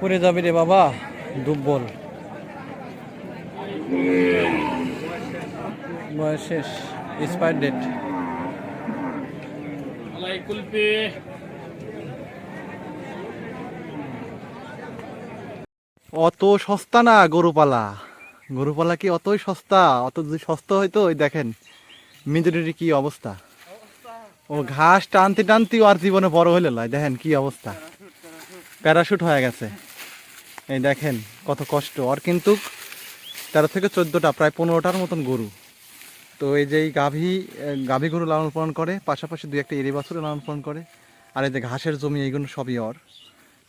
পড়ে যাবি রে বাবা দুব্বল বয়স শেষ এক্সপায়ার ডেট অত সস্তা না গরুপালা। গরুপালা কি অতই সস্তা? অত যদি সস্তা হইতো, ওই দেখেন মিজুরির কি অবস্থা? ও ঘাস টানতে টানতে আর জীবনে বড় হইলে লয় দেখেন কি অবস্থা। প্যারাশুট হয়ে গেছে। এই দেখেন, কত কষ্ট। আর কিন্তু তেরো থেকে চোদ্দোটা, প্রায় পনেরোটার মতন গরু। তো এই যে এই গাভী গাভী গরু লালন পালন করে, পাশাপাশি দুই একটা এরি বাছুরে লালন পালন করে, আর এই যে ঘাসের জমি, এইগুলো সবই অর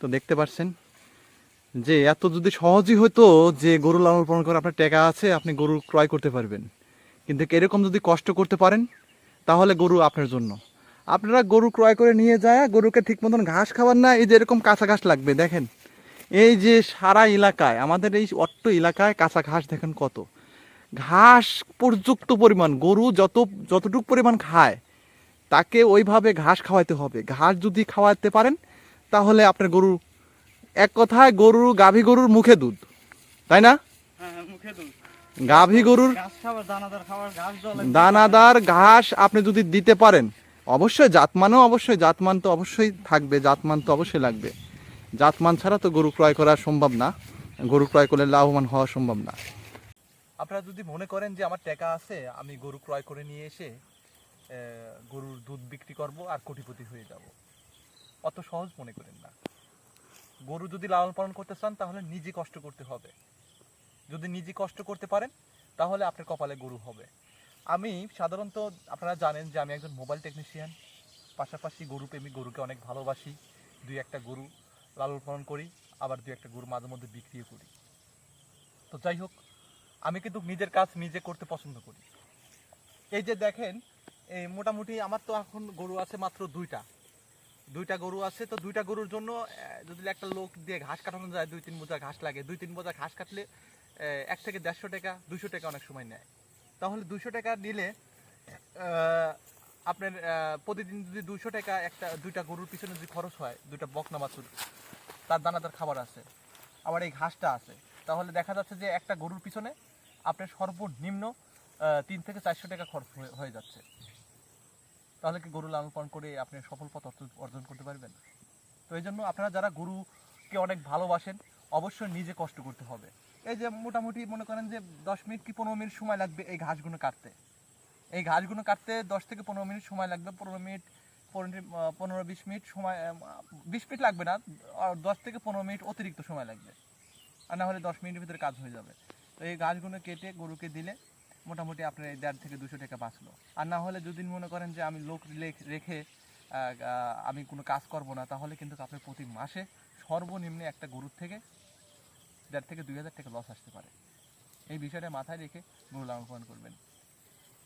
তো দেখতে পাচ্ছেন যে, এত যদি সহজই হতো যে গরু লালন পালন করে আপনার টাকা আছে, আপনি গরু ক্রয় করতে পারবেন। কিন্তু এরকম যদি কষ্ট করতে পারেন, তাহলে গরু আপনার জন্য। আপনারা গরু ক্রয় করে নিয়ে যায়, গরুকে ঠিক মতন ঘাস খাবার না, এই যে এরকম কাঁচা ঘাস লাগবে, দেখেন। এই যে সারা এলাকায়, আমাদের এই অট্ট এলাকায় কাঁচা ঘাস দেখেন কত। ঘাস পর্যাপ্ত পরিমাণ, গরু যত, যতটুকু পরিমাণ খায়, তাকে ওইভাবে ঘাস খাওয়াতে হবে। ঘাস যদি খাওয়াতে পারেন, তাহলে আপনার গরু এক কথায় গরুর গাভী গরুর মুখে দুধ তাই না? হ্যাঁ মুখে দুধ। গাভী গরুর দানাদার ঘাস আপনি যদি দিতে পারেন অবশ্যই জাতমানও অবশ্যই জাতমান তো অবশ্যই থাকবে জাতমান তো অবশ্যই লাগবে। জাতমান ছাড়া তো গরু ক্রয় করা সম্ভব না গরু ক্রয় করলে লাভবান হওয়া সম্ভব না। আপনারা যদি মনে করেন যে আমার টাকা আছে আমি গরু ক্রয় করে নিয়ে এসে গরুর দুধ বিক্রি করব আর কোটিপতি হয়ে যাব অত সহজ মনে করেন না। গরু যদি লালন পালন করতে চান, তাহলে নিজে কষ্ট করতে হবে। যদি নিজে কষ্ট করতে পারেন, তাহলে আপনার কপালে গরু হবে। আমি সাধারণত, আপনারা জানেন যে আমি একজন মোবাইল টেকনিশিয়ান পাশাপাশি গরু প্রেমী গরুকে অনেক ভালোবাসি। দুই একটা গরু লালন পালন করি, আবার দুই একটা গরু মাঝে মধ্যে বিক্রিও করি। তো যাই হোক, আমি কিন্তু নিজের কাজ নিজে করতে পছন্দ করি। এই যে দেখেন, এই মোটামুটি আমার তো এখন গরু আছে মাত্র দুইটা। দুইটা গরু আছে, তো দুইটা গরুর জন্য যদি একটা লোক দিয়ে ঘাস কাটানো যায়, দুই তিন বোঝা ঘাস লাগে। দুই তিন বোঝা ঘাস কাটলে এক থেকে দেড়শো টাকা দুশো টাকা অনেক সময় নেয়। তাহলে দুশো টাকা নিলে আপনার প্রতিদিন যদি দুশো টাকা একটা, দুইটা গরুর পিছনে যদি খরচ হয়, দুইটা বকনা বাছুর, তার দানাদার খাবার আছে, আবার এই ঘাসটা আছে, তাহলে দেখা যাচ্ছে যে একটা গরুর পিছনে আপনার সর্বনিম্ন তিন থেকে চারশো টাকা খরচ হয়ে যাচ্ছে। তাহলে কি গরু লালন করে আপনি সফল পথ অর্জন- করতে পারবেন। তো এই জন্য আপনারা যারা গরুকে অনেক ভালোবাসেন, অবশ্যই নিজে কষ্ট করতে হবে। এই যে মোটামুটি মনে করেন যে দশ মিনিট কি পনেরো মিনিট সময় লাগবে এই ঘাসগুলো কাটতে? এই ঘাসগুলো কাটতে দশ থেকে পনেরো মিনিট সময় লাগবে, পনেরো মিনিট, পনেরো বিশ মিনিট সময় বিশ মিনিট লাগবে না দশ থেকে পনেরো মিনিট অতিরিক্ত সময় লাগবে। আর না হলে দশ মিনিটের ভিতরে কাজ হয়ে যাবে। তো এই গাছগুলো কেটে গরুকে দিলে মোটামুটি আপনার এই দেড় থেকে দুশো টাকা বাঁচলো। আর না হলে যদি মনে করেন যে আমি লোক রেখে আমি কোনো কাজ করব না, তাহলে কিন্তু আপনার প্রতি মাসে সর্বনিম্ন একটা গরুর থেকে দেড় থেকে দুই হাজার টাকা লস আসতে পারে। এই বিষয়টা মাথায় রেখে গরু লালন পালন করবেন।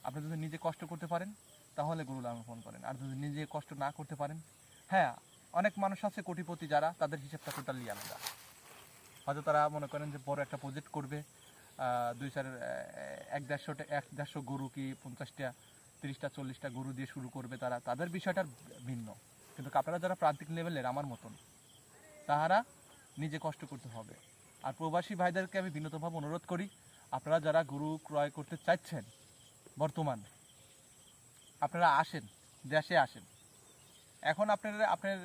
আপনি যদি নিজে কষ্ট করতে পারেন, তাহলে গরু লালন পালন করেন। আর যদি নিজে কষ্ট না করতে পারেন হ্যাঁ অনেক মানুষ আছে, কোটিপতি যারা, তাদের হিসাবটা টোটালি আলাদা। হয়তো তারা মনে করেন যে বড় একটা প্রজেক্ট করবে দুই চার এক দেড়শো এক দেড়শো গরু কি পঞ্চাশটা তিরিশটা চল্লিশটা গরু দিয়ে শুরু করবে তারা, তাদের বিষয়টা ভিন্ন। কিন্তু আপনারা যারা প্রান্তিক লেভেলের, আমার মতন, তাহারা নিজে কষ্ট করতে হবে। আর প্রবাসী ভাইদেরকে আমি বিনতভাবে অনুরোধ করি, আপনারা যারা গরু ক্রয় করতে চাইছেন, বর্তমান, আপনারা আসেন, দেশে আসেন। এখন আপনার আপনার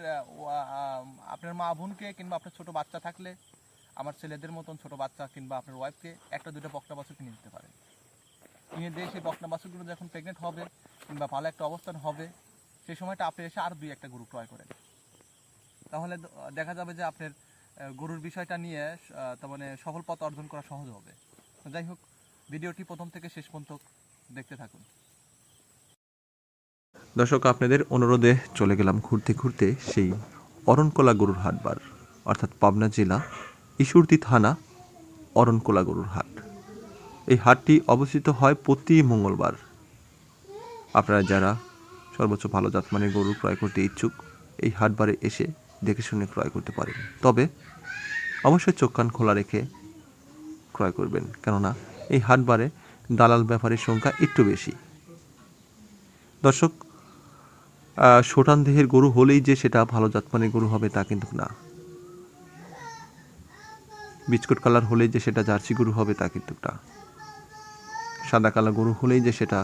আপনার মা বোনকে কিংবা আপনার ছোট বাচ্চা থাকলে আমার ছেলেদের মতন ছোট বাচ্চা কিংবা আপনার ওয়াইফকে একটা দুটো বকনা বাছুর কিনে দিতে পারেন কিনে দিয়ে সেই বকনা বাছুরগুলো যখন প্রেগনেন্ট হবে কিংবা ভালো একটা অবস্থান হবে, সেই সময়টা আপনি এসে আর দুই একটা গরু ক্রয় করেন। তাহলে দেখা যাবে যে আপনার গরুর বিষয়টা নিয়ে তার মানে সফল পথ অর্জন করা সহজ হবে। যাই হোক, ভিডিওটি প্রথম থেকে শেষ পর্যন্ত দেখতে থাকুন। দর্শক, আপনাদের অনুরোধে চলে গেলাম ঘুরতে ঘুরতে সেই অরণকলা গরুর হাটবার, অর্থাৎ পাবনা জেলা ঈশ্বরদী থানা অরণকোলা গরুর হাট। এই হাটটি অবস্থিত হয় প্রতি মঙ্গলবার। আপনারা যারা সর্বোচ্চ ভালো জাতমানের গরু ক্রয় করতে ইচ্ছুক, এই হাটবারে এসে দেখে শুনে ক্রয় করতে পারেন। তবে অবশ্যই চোখ কান খোলা রেখে ক্রয় করবেন, কেননা এই হাটবারে দালাল ব্যাপারের সংখ্যা একটু বেশি। দর্শক সোটান দেহের গরু হলেই যে সেটা ভালো জাতমানের গরু হবে তা কিন্তু না। বিস্কুট কালার হলেই যে সেটা জার্সি গরু হবে তা কিন্তু না সাদা কালার গরু হলেই যে সেটা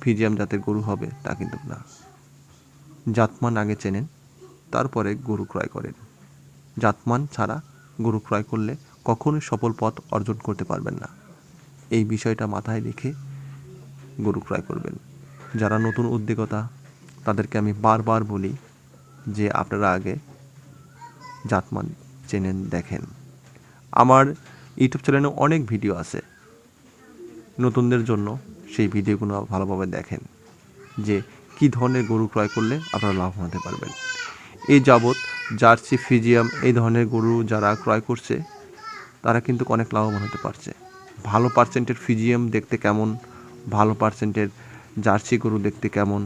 ফিজিয়াম জাতের গরু হবে তা কিন্তু না। জাতমান আগে চেনেন, তারপরে গরু ক্রয় করেন। জাতমান ছাড়া গরু ক্রয় করলে কখনোই সফল পথ অর্জন করতে পারবেন না। এই বিষয়টা মাথায় রেখে গরু ক্রয় করবেন। যারা নতুন উদ্যোগতা তাদেরকে আমি বারবার বলি যে আপনারা আগে জাতমান চেনেন, দেখেন। আমার ইউটিউব চ্যানেলে অনেক ভিডিও আছে। নতুনদের জন্য সেই ভিডিওগুলো ভালোভাবে দেখেন, যে কি ধরনের গরু ক্রয় করলে আপনারা লাভ হতে পারবেন। এই যাবৎ জার্সি, ফিজিয়াম এই ধরনের গরু যারা ক্রয় করছে, তারা কিন্তু অনেক লাভবান হতে পারছে। ভালো পার্সেন্টের ফিজিয়াম দেখতে কেমন? ভালো পার্সেন্টের জার্সি গরু দেখতে কেমন?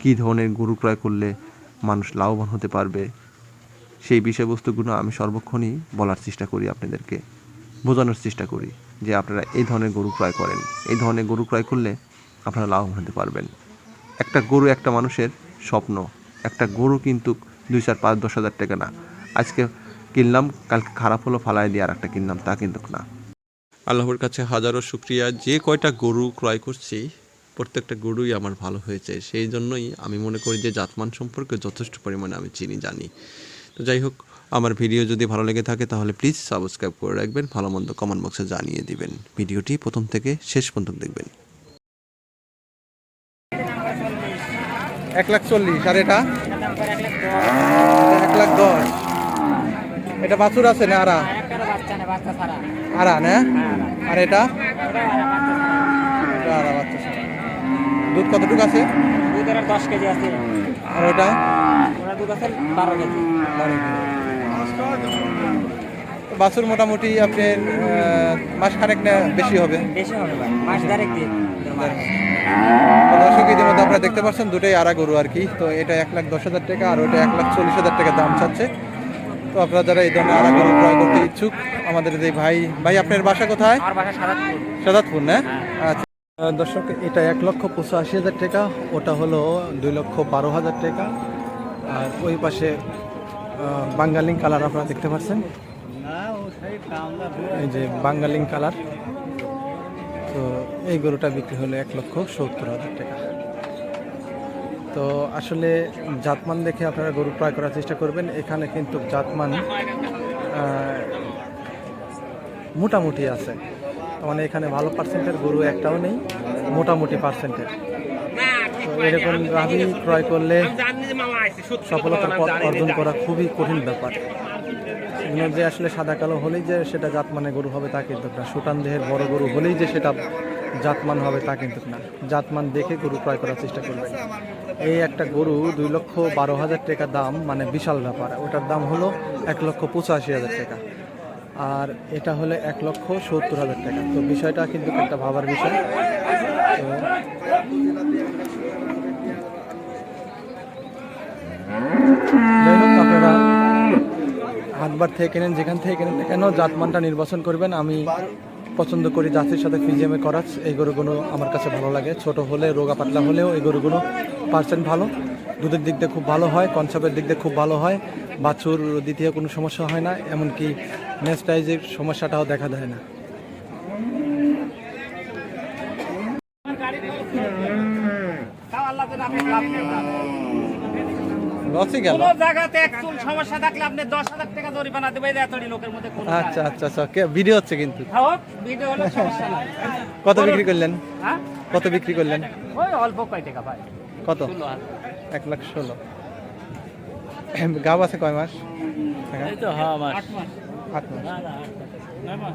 কী ধরনের গরু ক্রয় করলে মানুষ লাভবান হতে পারবে? সেই বিষয়বস্তুগুলো আমি সর্বক্ষণই বলার চেষ্টা করি আপনাদেরকে, বোঝানোর চেষ্টা করি যে আপনারা এই ধরনের গরু ক্রয় করেন। এই ধরনের গরু ক্রয় করলে আপনারা লাভবান হতে পারবেন। একটা গরু একটা মানুষের স্বপ্ন, একটা গরু কিন্তু দুই চার পাঁচ দশ হাজার টাকা না। আজকে কিনলাম, কালকে খারাপ হলো ফালাই দিয়ে আর একটা কিনলাম, তা কিন্তু না। আল্লাহর কাছে হাজারো শুক্রিয়া। যে কয়টা গরু ক্রয় করছি, প্রত্যেকটা গরুই আমার ভালো হয়েছে। সেই জন্যই আমি মনে করি যে জাতমান সম্পর্কে যথেষ্ট পরিমাণে আমি চিনি, জানি। তো যাই হোক আমার ভিডিও যদি ভালো লেগে থাকে তাহলে প্লিজ সাবস্ক্রাইব করে রাখবেন ভালো মন্দ কমেন্ট বক্সে জানিয়ে দিবেন। ভিডিওটি প্রথম থেকে শেষ পর্যন্ত দেখবেন। এক লাখ চল্লিশ আর এটা? এক লাখ দশ। এটা বাছুর আছে না আরা? আরা না? আর এটা এটা? আরা বাচ্চা। দুধ কতটুকু আছে? দুধের দশ কেজি আছে। আর ওটা? দুধ আছে বারো কেজি। বাছুর মোটামুটি আপনার মাস খানেক না বেশি হবে? বেশি হবে মাস দেড়েক দিন দর্শক ইতিমধ্যে আপনারা দেখতে পাচ্ছেন দুটোই আড়া গরু আর কি। তো এটা এক লাখ দশ হাজার টাকা আর ওটা এক লাখ চল্লিশ হাজার টাকা দাম চাচ্ছে। তো আপনারা যারা এই ধরনের আড়া গরু ক্রয় করতে ইচ্ছুক আমাদের যে ভাই ভাই আপনার বাসা কোথায়? সাদাতপুর। না? আচ্ছা। দর্শক এটা এক লক্ষ পঁচাশি হাজার টাকা ওটা হলো দুই লক্ষ বারো হাজার টাকা। আর ওই পাশে বাঙ্গালিং কালার আপনারা দেখতে পাচ্ছেন। এই যে বাঙ্গালিং কালার। তো এই গরুটা বিক্রি হলো এক লক্ষ সত্তর হাজার টাকা। তো আসলে জাতমান দেখে আপনারা গরু ক্রয় করার চেষ্টা করবেন। এখানে কিন্তু জাতমান মোটামুটি আছে। মানে এখানে ভালো পার্সেন্টের গরু একটাও নেই, মোটামুটি পার্সেন্টের তো এরকম গাভী ক্রয় করলে সফলতার পথ অর্জন করা খুবই কঠিন ব্যাপার। এগুলো যে আসলে সাদা কালো হলেই যে সেটা জাতমানে গরু হবে তা কিন্তু না। সুটান দেহের বড় গরু হলেই যে সেটা জাতমান হবে তা কিন্তু না। জাতমান দেখে গরু ক্রয় করার চেষ্টা করবেন। এই একটা গরু দুই লক্ষ বারো হাজার টাকা দাম মানে বিশাল ব্যাপার। ওটার দাম হলো এক লক্ষ পঁচাশি হাজার টাকা। আর এটা হলে এক লক্ষ সত্তর হাজার টাকা। তো বিষয়টা কিন্তু একটা ভাবার বিষয়। তো আপনারা হাটবার থেকে কেনেন যেখান থেকে কেনেন না কেন জাতমানটা নির্বাচন করবেন। আমি পছন্দ করি জাতির সাথে ফিজিএমে করাচ এই গরুগুলো আমার কাছে ভালো লাগে। ছোট হলে, রোগা পাতলা হলেও এই গরুগুলো পার্সেন্ট ভালো। দুধের দিক দিয়ে খুব ভালো হয়, কনসাপের দিক দিয়ে খুব ভালো হয়। বাছুর দ্বিতীয় কোনো সমস্যা হয় না, এমনকি নেস্টাইজের সমস্যাটাও দেখা দেয় না। আল্লাহ যেন আপনি লাভ নেন না। লসই গেল কোনো জায়গাতে এক চুল সমস্যা থাকলে আপনি দশ হাজার টাকা জরিমানা দেবে এতটি লোকের মধ্যে কোনো আচ্ছা আচ্ছা আচ্ছা কে- ভিডিও হচ্ছে কিন্তু। হোক ভিডিও হলে সমস্যা নাই। কত বিক্রি করলেন? হ্যাঁ? কত বিক্রি করলেন? ওই অল্প কয় টাকা ভাই। কত? ষোলো হাজার। এক লাখ ষোলো। গাব আছে কয় মাস? এই তো হ্যাঁ মাস। আট মাস। আট মাস। না না আট মাস।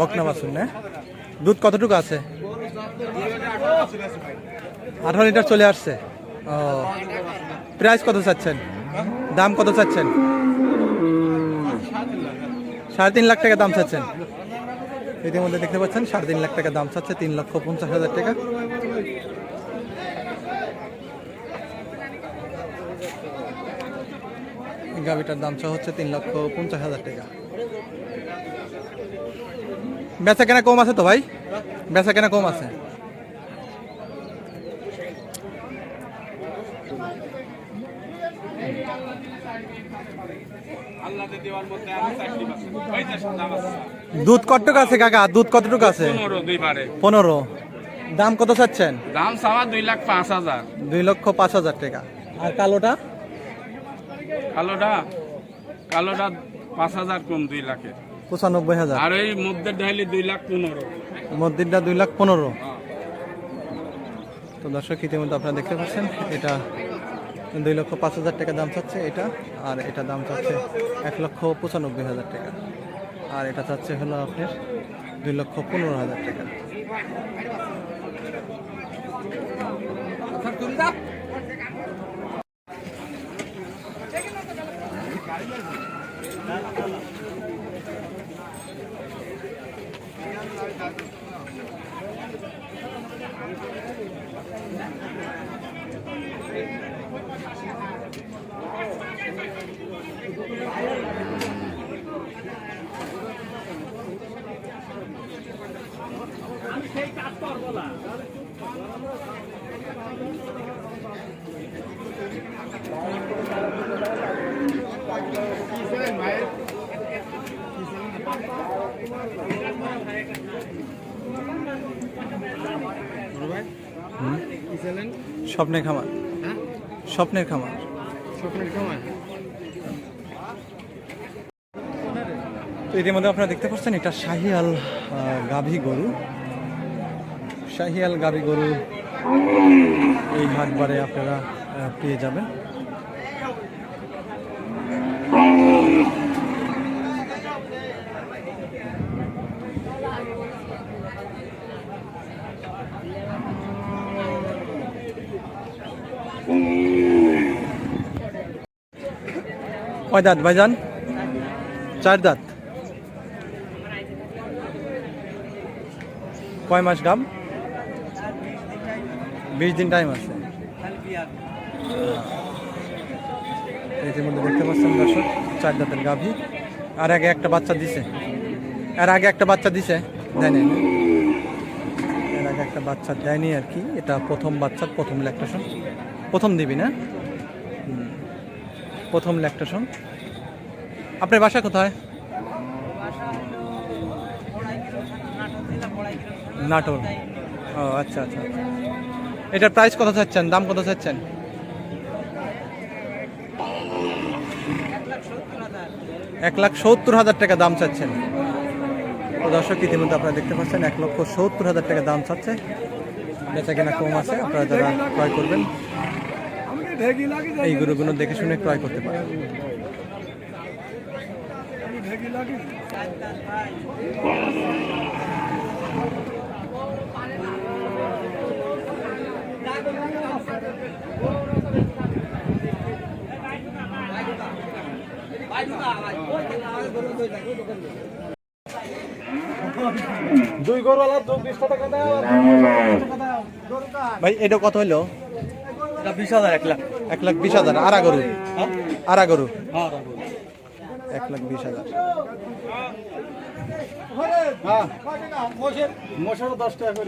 বকনা বাছুর না? দুধ কতটুকু আছে? আঠারো লিটার চলে আসছে। ও প্রাইস কত চাচ্ছেন? দাম কত চাচ্ছেন? সাড়ে তিন লাখ টাকা দাম চাচ্ছেন। ইতিমধ্যে দেখতে পাচ্ছেন, সাড়ে তিন লাখ টাকা দাম চাচ্ছে, তিন লক্ষ পঞ্চাশ হাজার টাকা। এই গাভিটার দাম চা হচ্ছে তিন লক্ষ পঞ্চাশ হাজার টাকা। বেচা কেনা কম আছে তো ভাই? বেচা কেনা কম আছে। দুধ কতটুকু আছে কাকা? দুধ কতটুকু আছে? পনেরো। দাম কত চাচ্ছেন? দাম চাওয়া দুই লাখ পাঁচ হাজার। দুই লক্ষ পাঁচ হাজার টাকা। আর কালোটা? কালোটা কালোটা পাঁচ হাজার কম দুই লাখের। পঁচানব্বই হাজার। আর এই মধ্যে ঢাইলে দুই লাখ পনেরো। মসজিদটা দুই লাখ পনেরো। তো দর্শক ইতিমধ্যে আপনারা দেখতে পাচ্ছেন এটা দুই লক্ষ পাঁচ হাজার টাকা দাম চাচ্ছে এটা আর এটা দাম চাচ্ছে এক লক্ষ পঁচানব্বই হাজার টাকা। আর এটা চাচ্ছে হলো আপনার দুই লক্ষ পনেরো হাজার টাকা। আমি সেই কাজ করব না মায়ের স্বপ্নের খামার। স্বপ্নের খামার। তো ইতিমধ্যে আপনারা দেখতে পাচ্ছেন এটা শাহিয়াল গাভী গরু। শাহিয়াল গাভী গরু এই হাটবারে আপনারা পেয়ে যাবেন। কয় দাঁত ভাইজান? চার দাঁত। কয় মাস গাম? বিশ দিন টাইম আছে। ইতিমধ্যে দেখতে পাচ্ছেন দর্শক, চার দাঁতের গাভী। আর আগে একটা বাচ্চা দিছে। আর আগে একটা বাচ্চা দিছে, দেয়নি? এর আগে একটা বাচ্চা দেয়নি আর কি। এটা প্রথম বাচ্চা, প্রথম ল্যাকটেশন প্রথম দিবি না। প্রথম ল্যাকটেশন আপনার বাসা কোথায়? নাটোর। ও আচ্ছা আচ্ছা এটার প্রাইস কত চাচ্ছেন? দাম কত চাচ্ছেন? এক লাখ সত্তর হাজার টাকা দাম চাচ্ছেন। দর্শক, ইতিমধ্যে আপনারা দেখতে পাচ্ছেন, এক লক্ষ সত্তর হাজার টাকা দাম চাচ্ছে। বেচা কেনা কম আছে, আপনারা যারা ক্রয় করবেন। এই গরুগুলো দেখে শুনে ক্রয় করতে পারেন ভাই এটা কত হইল বিশ হাজার এক লাখ এক লাখ বিশ হাজার। আরা গরু? আরা গরু? এক লাখ বিশ হাজার। দশ টাকা